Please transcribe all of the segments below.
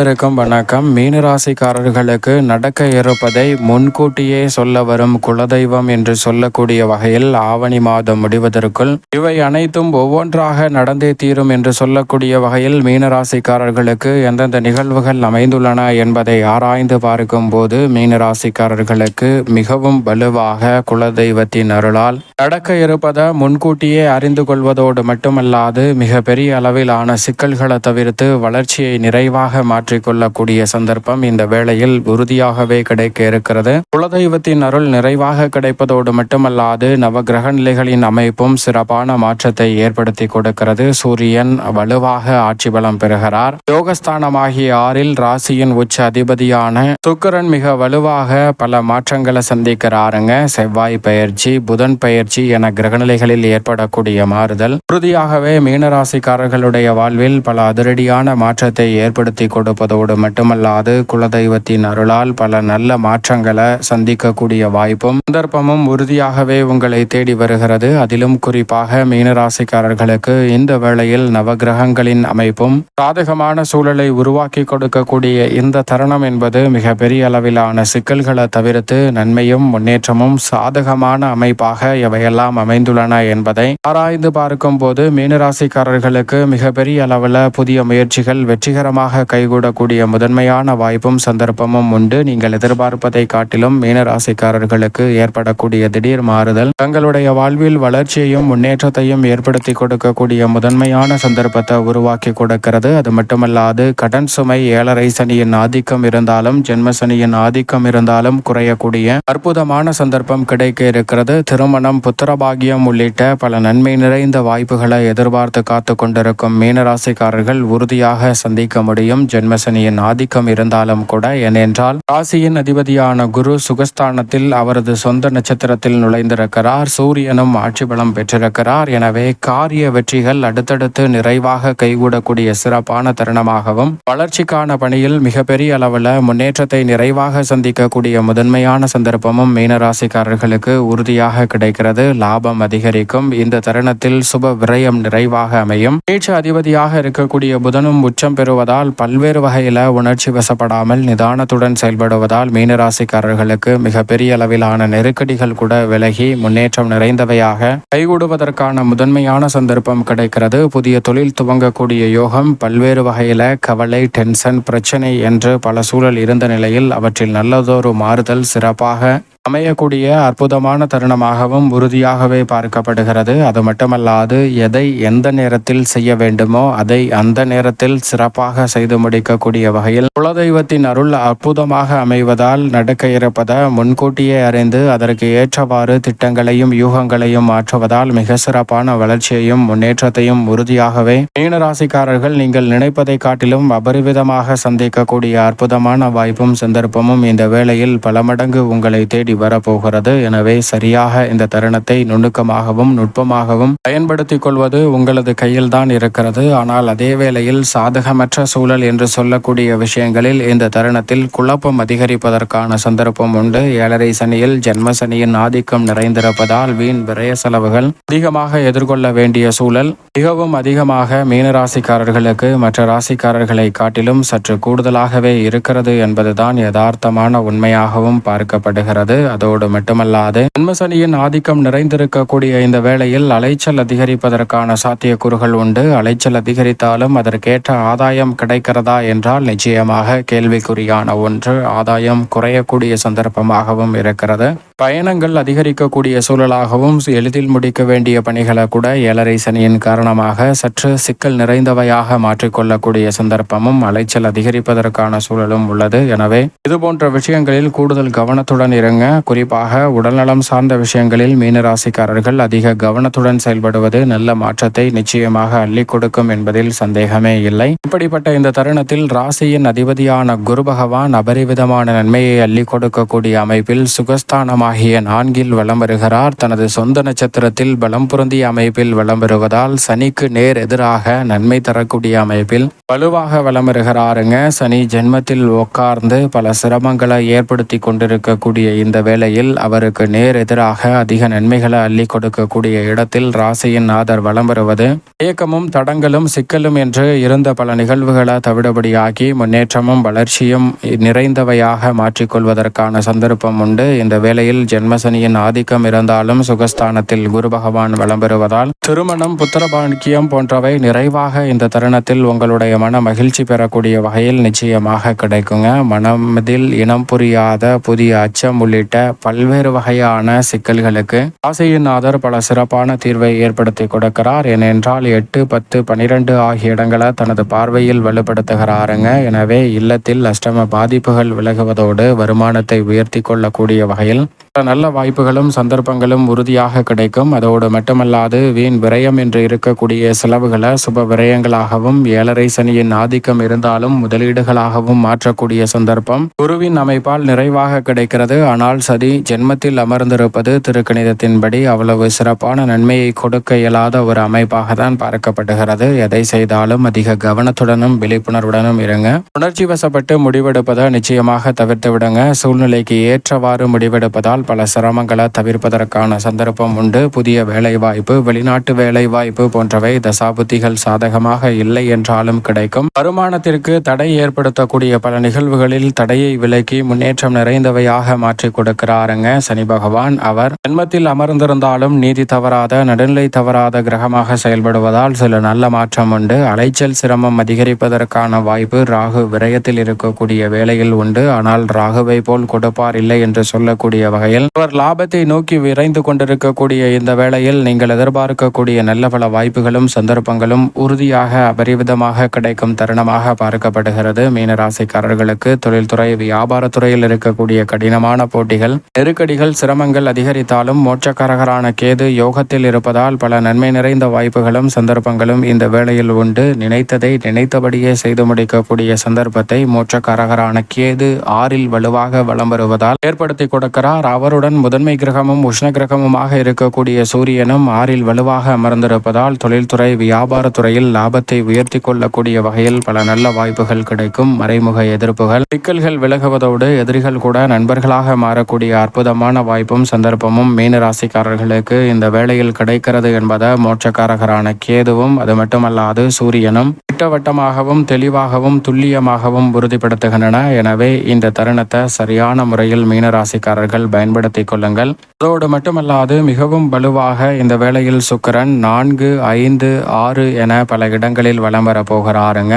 அனைவருக்கும் வணக்கம். மீனராசிக்காரர்களுக்கு நடக்க இருப்பதை முன்கூட்டியே சொல்ல வரும் குலதெய்வம் என்று சொல்லக்கூடிய வகையில் ஆவணி மாதம் முடிவதற்குள் இவை அனைத்தும் ஒவ்வொன்றாக நடந்தே தீரும் என்று சொல்லக்கூடிய வகையில் மீனராசிக்காரர்களுக்கு எந்தெந்த நிகழ்வுகள் அமைந்துள்ளன என்பதை ஆராய்ந்து பார்க்கும் போது மீனராசிக்காரர்களுக்கு மிகவும் வலுவாக குலதெய்வத்தின் அருளால் நடக்க இருப்பதை முன்கூட்டியே அறிந்து கொள்வதோடு மட்டுமல்லாது மிக பெரிய அளவிலான சிக்கல்களை தவிர்த்து வளர்ச்சியை நிறைவாக மாற்ற மாற்றிக்கொள்ளக்கூடிய சந்தர்ப்பம் இந்த வேளையில் உறுதியாகவே கிடைக்க இருக்கிறது. குலதெய்வத்தின் அருள் நிறைவாக கிடைப்பதோடு மட்டுமல்லாது நவகிரக நிலைகளின் அமைப்பும் சிறப்பான மாற்றத்தை ஏற்படுத்தி கொடுக்கிறது. சூரியன் வலுவாக ஆட்சி பலம் பெறுகிறார். யோகஸ்தானமாகிய ஆறில் ராசியின் உச்ச அதிபதியான சுக்கிரன் மிக வலுவாக பல மாற்றங்களை சந்திக்கிறாருங்க. செவ்வாய் பயிற்சி புதன் பயிற்சி என கிரகநிலைகளில் ஏற்படக்கூடிய மாறுதல். உறுதியாகவே மீனராசிக்காரர்களுடைய வாழ்வில் பல அதிரடியான மாற்றத்தை ஏற்படுத்தி இருப்பதோடு மட்டுமல்லாது குலதெய்வத்தின் அருளால் பல நல்ல மாற்றங்களை சந்திக்கக்கூடிய வாய்ப்பும் சந்தர்ப்பமும் உறுதியாகவே உங்களை தேடி வருகிறது. அதிலும் குறிப்பாக மீனராசிக்காரர்களுக்கு இந்த வேளையில் நவகிரகங்களின் அமைப்பும் சாதகமான சூழலை உருவாக்கி கொடுக்கக்கூடிய இந்த தருணம் என்பது மிக பெரிய அளவிலான சிக்கல்களை தவிர்த்து நன்மையும் முன்னேற்றமும் சாதகமான அமைப்பாக எவையெல்லாம் அமைந்துள்ளன என்பதை ஆராய்ந்து பார்க்கும் போது மீனராசிக்காரர்களுக்கு மிகப்பெரிய அளவில் புதிய முயற்சிகள் வெற்றிகரமாக கைகூடக்கூடிய முதன்மையான வாய்ப்பும் சந்தர்ப்பமும் உண்டு. நீங்கள் எதிர்பார்ப்பதை காட்டிலும் மீனராசிக்காரர்களுக்கு ஏற்படக்கூடிய திடீர் மாறுதல் தங்களுடைய வாழ்வில் வளர்ச்சியையும் முன்னேற்றத்தையும் ஏற்படுத்தி கொடுக்கக்கூடிய முதன்மையான சந்தர்ப்பத்தை உருவாக்கி கொடுக்கிறது. அது மட்டுமல்லாது கடன் சுமை ஏழரை சனியின் ஆதிக்கம் இருந்தாலும் ஜென்ம சனியின் ஆதிக்கம் இருந்தாலும் குறையக்கூடிய அற்புதமான சந்தர்ப்பம் கிடைக்க இருக்கிறது. திருமணம் புத்திரபாகியம் உள்ளிட்ட பல நன்மை நிறைந்த வாய்ப்புகளை எதிர்பார்த்து காத்து கொண்டிருக்கும் மீனராசிக்காரர்கள் உறுதியாக சந்திக்க முடியும். ஜென்மசனியின் ஆதிக்கம் இருந்தாலும் கூட ஏனென்றால் ராசியின் அதிபதியான குரு சுகஸ்தானத்தில் அவரது சொந்த நட்சத்திரத்தில் நுழைந்திருக்கிறார். சூரியனும் ஆட்சி பலம் பெற்றிருக்கிறார். எனவே காரிய வெற்றிகள் அடுத்தடுத்து நிறைவாக கைகூடக்கூடிய சிறப்பான தருணமாகவும் வளர்ச்சிக்கான பணியில் மிகப்பெரிய அளவில் முன்னேற்றத்தை நிறைவாக சந்திக்கக்கூடிய முதன்மையான சந்தர்ப்பமும் மீனராசிக்காரர்களுக்கு உறுதியாக கிடைக்கிறது. லாபம் அதிகரிக்கும். இந்த தருணத்தில் சுப விரயம் நிறைவாக அமையும். பேச்சு அதிபதியாக இருக்கக்கூடிய புதனும் உச்சம் பெறுவதால் பல்வேறு வகையில் உணர்ச்சி வசப்படாமல் நிதானத்துடன் செயல்படுவதால் மீனராசிக்காரர்களுக்கு மிக பெரிய அளவிலான நெருக்கடிகள் கூட விலகி முன்னேற்றம் நிறைந்தவையாக கைகூடுவதற்கான முதன்மையான சந்தர்ப்பம் கிடைக்கிறது. புதிய தொழில் துவங்கக்கூடிய யோகம் பல்வேறு வகையில் கவலை டென்ஷன் பிரச்சனை என்று பல சூழல் இருந்த நிலையில் அவற்றில் நல்லதொரு மாறுதல் சிறப்பாக அமையக்கூடிய அற்புதமான தருணமாகவும் உறுதியாகவே பார்க்கப்படுகிறது. அது மட்டுமல்லாது எதை எந்த நேரத்தில் செய்ய வேண்டுமோ அதை அந்த நேரத்தில் சிறப்பாக செய்து முடிக்கக்கூடிய வகையில் குலதெய்வத்தின் அருள் அற்புதமாக அமைவதால் நடக்க இருப்பதை முன்கூட்டியே அறிந்து அதற்கு ஏற்றவாறு திட்டங்களையும் யூகங்களையும் மாற்றுவதால் மிக சிறப்பான வளர்ச்சியையும் முன்னேற்றத்தையும் உறுதியாகவே மீனராசிக்காரர்கள் நீங்கள் நினைப்பதை காட்டிலும் அபரிவிதமாக சந்திக்கக்கூடிய அற்புதமான வாய்ப்பும் சந்தர்ப்பமும் இந்த வேளையில் பல மடங்கு உங்களை தேடி தேடி வரப்போகிறது. எனவே சரியாக இந்த தருணத்தை நுணுக்கமாகவும் நுட்பமாகவும் பயன்படுத்தி கொள்வது உங்களது கையில் தான் இருக்கிறது. ஆனால் அதே வேளையில் சாதகமற்ற சூழல் என்று சொல்லக்கூடிய விஷயங்களில் இந்த தருணத்தில் குழப்பம் அதிகரிப்பதற்கான சந்தர்ப்பம் உண்டு. ஏழரை சனியில் ஜென்ம சனியின் ஆதிக்கம் நிறைந்திருப்பதால் வீண் விரய செலவுகள் அதிகமாக எதிர்கொள்ள வேண்டிய சூழல். மிகவும் அதிகமாக மீனராசிக்காரர்களுக்கு மற்ற ராசிக்காரர்களை காட்டிலும் சற்று கூடுதலாகவே இருக்கிறது என்பதுதான் யதார்த்தமான உண்மையாகவும் பார்க்கப்படுகிறது. அதோடு மட்டுமல்லாது ஜென்மசனியின் ஆதிக்கம் நிறைந்திருக்கக்கூடிய இந்த வேளையில் அலைச்சல் அதிகரிப்பதற்கான சாத்தியக்கூறுகள் உண்டு. அலைச்சல் அதிகரித்தாலும் அதற்கேற்ற ஆதாயம் கிடைக்கிறதா என்றால் நிச்சயமாக கேள்விக்குறியான ஒன்று. ஆதாயம் குறையக்கூடிய சந்தர்ப்பமாகவும் இருக்கிறது. பயணங்கள் அதிகரிக்கக்கூடிய சூழலாகவும் எளிதில் முடிக்க வேண்டிய பணிகளை கூட ஏழரை சனியின் காரணமாக சற்று சிக்கல் நிறைந்தவையாக மாற்றிக்கொள்ளக்கூடிய சந்தர்ப்பமும் அலைச்சல் அதிகரிப்பதற்கான சூழலும் உள்ளது. எனவே இதுபோன்ற விஷயங்களில் கூடுதல் கவனத்துடன் இருங்க. குறிப்பாக உடல்நலம் சார்ந்த விஷயங்களில் மீனராசிக்காரர்கள் அதிக கவனத்துடன் செயல்படுவது நல்ல மாற்றத்தை நிச்சயமாக அள்ளி கொடுக்கும் என்பதில் சந்தேகமே இல்லை. இப்படிப்பட்ட இந்த தருணத்தில் ராசியின் அதிபதியான குரு பகவான் அபரிவிதமான நன்மையை அள்ளி கொடுக்கக்கூடிய அமைப்பில் சுகஸ்தானமாக ஆகிய நான்கில் வலம் வருகிறார் தனது சொந்த நட்சத்திரத்தில் பலம் பொருந்திய அமைப்பில் வலம் வருவதால் சனிக்கு நேர் எதிராக நன்மை தரக்கூடிய அமைப்பில் வலுவாக வலம் வருகிறாருங்க சனி ஜென்மத்தில் உட்கார்ந்து பல சிரமங்களை ஏற்படுத்தி கொண்டிருக்கக்கூடிய இந்த வேளையில் அவருக்கு நேர் எதிராக அதிக நன்மைகளை அள்ளி கொடுக்கக்கூடிய இடத்தில் ராசியின் நாதர் வலம் வருவது இயக்கமும் தடங்களும் சிக்கலும் என்று இருந்த பல நிகழ்வுகளை தவிடபடியாகி முன்னேற்றமும் வளர்ச்சியும் நிறைந்தவையாக மாற்றிக்கொள்வதற்கான சந்தர்ப்பம் உண்டு. இந்த வேளையில் ஜென்மசனியின் ஆதிக்கம் இருந்தாலும் சுகஸ்தானத்தில் குரு பகவான் வளம் பெறுவதால் திருமணம் புத்திரபாக்கியம் போன்றவை நிறைவாக இந்த தருணத்தில் உங்களுடைய மன மகிழ்ச்சி பெறக்கூடிய வகையில் நிச்சயமாக கிடைக்குங்க. மனமதில் இனம் புரியாத புதிய அச்சம் உள்ளிட்ட பல்வேறு வகையான சிக்கல்களுக்கு ராசியின் நாதர் பல சிறப்பான தீர்வை ஏற்படுத்தி கொடுக்கிறார். ஏனென்றால் எட்டு பத்து பனிரெண்டு ஆகிய இடங்களை தனது பார்வையில் வலுப்படுத்துகிறாருங்க எனவே இல்லத்தில் அஷ்டம பாதிப்புகள் விலகுவதோடு வருமானத்தை உயர்த்தி கொள்ளக்கூடிய வகையில் நல்ல வாய்ப்புகளும் சந்தர்ப்பங்களும் உறுதியாக கிடைக்கும். அதோடு மட்டுமல்லாது வீண் விரயம் என்று இருக்கக்கூடிய செலவுகளை சுப விரயங்களாகவும் ஏழரை சனியின் ஆதிக்கம் இருந்தாலும் முதலீடுகளாகவும் மாற்றக்கூடிய சந்தர்ப்பம். குருவின் அமைப்பால் நிறைவாக கிடைக்கிறது. ஆனால் சதி ஜென்மத்தில் அமர்ந்திருப்பது திருக்கணிதத்தின்படி அவ்வளவு சிறப்பான நன்மையை கொடுக்க இயலாத ஒரு அமைப்பாக தான் பார்க்கப்படுகிறது. எதை செய்தாலும் அதிக கவனத்துடனும் விழிப்புணர்வுடனும் இருங்க. உணர்ச்சி வசப்பட்டு முடிவெடுப்பதை நிச்சயமாக தவிர்த்து விடுங்க சூழ்நிலைக்கு ஏற்றவாறு முடிவெடுப்பதால் பல சிரமங்களை தவிர்ப்பதற்கான சந்தர்ப்பம் உண்டு. புதிய வேலைவாய்ப்பு வெளிநாட்டு வேலைவாய்ப்பு போன்றவை தசாபுத்திகள் சாதகமாக இல்லை என்றாலும் கிடைக்கும். வருமானத்திற்கு தடை ஏற்படுத்தக்கூடிய பல நிகழ்வுகளில் தடையை விலக்கி முன்னேற்றம் நிறைந்தவையாக மாற்றி கொடுக்கிறாருங்க சனி பகவான். அவர் ஜென்மத்தில் அமர்ந்திருந்தாலும் நீதி தவறாத நடுநிலை தவறாத கிரகமாக செயல்படுவதால் சில நல்ல மாற்றம் உண்டு. அலைச்சல் சிரமம் அதிகரிப்பதற்கான வாய்ப்பு ராகு விரயத்தில் இருக்கக்கூடிய வேலையில் உண்டு. ஆனால் ராகுவை போல் கொடுப்பார் இல்லை என்று சொல்லக்கூடிய வகையில் அவர் லாபத்தை நோக்கி விரைந்து கொண்டிருக்கக்கூடிய இந்த வேளையில் நீங்கள் எதிர்பார்க்கக்கூடிய நல்ல பல வாய்ப்புகளும் சந்தர்ப்பங்களும் உறுதியாக அபரிவிதமாக கிடைக்கும் தருணமாக பார்க்கப்படுகிறது. மீனராசிக்காரர்களுக்கு தொழில்துறை வியாபாரத்துறையில் இருக்கக்கூடிய கடினமான போட்டிகள் நெருக்கடிகள் சிரமங்கள் அதிகரித்தாலும் மோட்சக்காரகரான கேது யோகத்தில் இருப்பதால் பல நன்மை நிறைந்த வாய்ப்புகளும் சந்தர்ப்பங்களும் இந்த வேளையில் உண்டு. நினைத்ததை நினைத்தபடியே செய்து முடிக்கக்கூடிய சந்தர்ப்பத்தை மோட்சக்காரகரான கேது ஆறில் வலுவாக வலம் வருவதால் ஏற்படுத்தி கொடுக்கிறார். அவருடன் முதன்மை கிரகமும் உஷ்ண கிரகமுமாக இருக்கக்கூடிய சூரியனும் ஆறில் வலுவாக அமர்ந்திருப்பதால் தொழில்துறை வியாபாரத்துறையில் லாபத்தை உயர்த்தி கொள்ளக்கூடிய வகையில் பல நல்ல வாய்ப்புகள் கிடைக்கும். மறைமுக எதிர்ப்புகள். சிக்கல்கள் விலகுவதோடு எதிரிகள் கூட நண்பர்களாக மாறக்கூடிய அற்புதமான வாய்ப்பும் சந்தர்ப்பமும் மீன ராசிக்காரர்களுக்கு இந்த வேளையில் கிடைக்கிறது என்பதை மோட்சக்காரகரான கேதுவும் அது மட்டுமல்லாது சூரியனும் திட்டவட்டமாகவும் தெளிவாகவும் துல்லியமாகவும் உறுதிப்படுத்துகின்றன. எனவே இந்த தருணத்தை சரியான முறையில் மீனராசிக்காரர்கள் பயன்படுத்திக் கொள்ளுங்கள். அதோடு மட்டுமல்லாது மிகவும் வலுவாக இந்த வேளையில் சுக்கரன் நான்கு ஐந்து ஆறு என பல இடங்களில் வலம் வர போகிறாருங்க.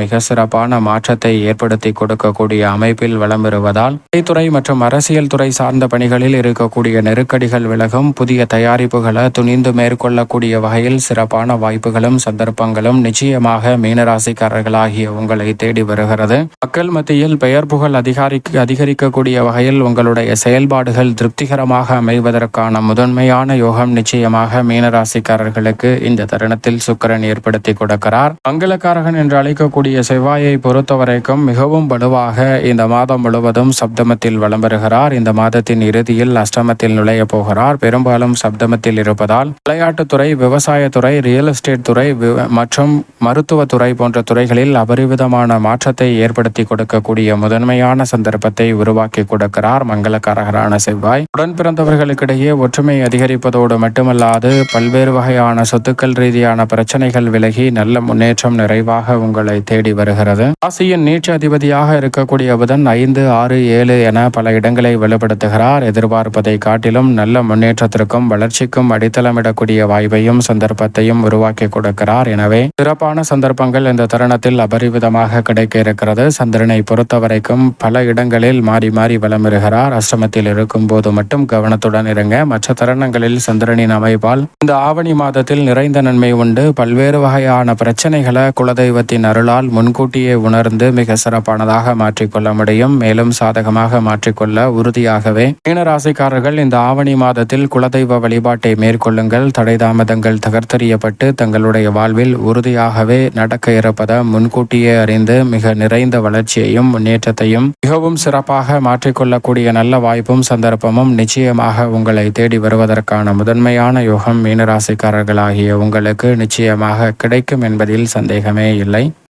மிக சிறப்பான மாற்றத்தை ஏற்படுத்தி கொடுக்கக்கூடிய அமைப்பில் வலம் வருவதால் கலைத்துறை மற்றும் அரசியல் துறை சார்ந்த பணிகளில் இருக்கக்கூடிய நெருக்கடிகள் விலகும். புதிய தயாரிப்புகளை துணிந்து மேற்கொள்ளக்கூடிய வகையில் சிறப்பான வாய்ப்புகளும் சந்தர்ப்பங்களும் நிச்சயமாக மீனராசிக்காரர்களாகிய உங்களை தேடி வருகிறது. மக்கள் மத்தியில் பெயர் புகழ் அதிகாரி அதிகரிக்கக்கூடிய வகையில் உங்களுடைய செயல்பாடுகள் திருப்திகரமாக அமைவதற்கான முதன்மையான யோகம் நிச்சயமாக மீனராசிக்காரர்களுக்கு இந்த தருணத்தில் சுக்கரன் ஏற்படுத்தி கொடுக்கிறார். மங்களக்காரகன் என்று அழைக்கக்கூடிய செவ்வாயை பொறுத்தவரைக்கும் மிகவும் வலுவாக இந்த மாதம் முழுவதும் சப்தமத்தில் வலம் வருகிறார். இந்த மாதத்தின் இறுதியில் அஷ்டமத்தில் நுழைய போகிறார். பெரும்பாலும் சப்தமத்தில் இருப்பதால் விளையாட்டுத்துறை விவசாயத்துறை ரியல் எஸ்டேட் துறை மற்றும் மருத்துவத்துறை போன்ற துறைகளில் அபரிவிதமான மாற்றத்தை ஏற்படுத்தி கொடுக்கக்கூடிய முதன்மையான சந்தர்ப்பத்தை உருவாக்கி கொடுக்கிறார் மங்களக்காரகரான செவ்வாய். உடன் சார்ந்தவர்களுக்கிடையே ஒற்றுமை அதிகரிப்பதோடு மட்டுமல்லாது பல்வேறு வகையான சொத்துக்கள் ரீதியான பிரச்சனைகள் விலகி நல்ல முன்னேற்றம் நிறைவாக உங்களை தேடி வருகிறது. ராசியின் நீட்சி அதிபதியாக இருக்கக்கூடிய புதன் ஐந்து ஆறு ஏழு என பல இடங்களை வெளிப்படுத்துகிறார் எதிர்பார்ப்பதை காட்டிலும் நல்ல முன்னேற்றத்திற்கும் வளர்ச்சிக்கும் அடித்தளமிடக்கூடிய வாய்ப்பையும் சந்தர்ப்பத்தையும் உருவாக்கி கொடுக்கிறார். எனவே சிறப்பான சந்தர்ப்பங்கள் இந்த தருணத்தில் அபரிவிதமாக கிடைக்க இருக்கிறது. சந்திரனை பொறுத்தவரைக்கும் பல இடங்களில் மாறி மாறி வளமிருகிறார் அஷ்டமத்தில் இருக்கும் போது மட்டும் கவனத்துடன் இருங்க மற்ற தருணங்களில் சந்திரனின் அமைப்பால் இந்த ஆவணி மாதத்தில் நிறைந்த நன்மை உண்டு. பல்வேறு வகையான பிரச்சனைகளை குலதெய்வத்தின் அருளால் முன்கூட்டியே உணர்ந்து மிக சிறப்பானதாக மாற்றிக்கொள்ள முடியும். மேலும் சாதகமாக மாற்றிக்கொள்ள உறுதியாகவே மீனராசிக்காரர்கள் இந்த ஆவணி மாதத்தில் குலதெய்வ வழிபாட்டை மேற்கொள்ளுங்கள். தடை தாமதங்கள் தகர்த்தெறியப்பட்டு தங்களுடைய வாழ்வில் உறுதியாகவே நடக்க இருப்பதை முன்கூட்டியே அறிந்து மிக நிறைந்த வளர்ச்சியையும் முன்னேற்றத்தையும் மிகவும் சிறப்பாக மாற்றிக்கொள்ளக்கூடிய நல்ல வாய்ப்பும் சந்தர்ப்பமும் நிச்சயம் நிச்சயமாக உங்களை தேடி வருவதற்கான முதன்மையான யோகம் மீனராசிக்காரர்களாகிய உங்களுக்கு நிச்சயமாக கிடைக்கும் என்பதில் சந்தேகமே இல்லை.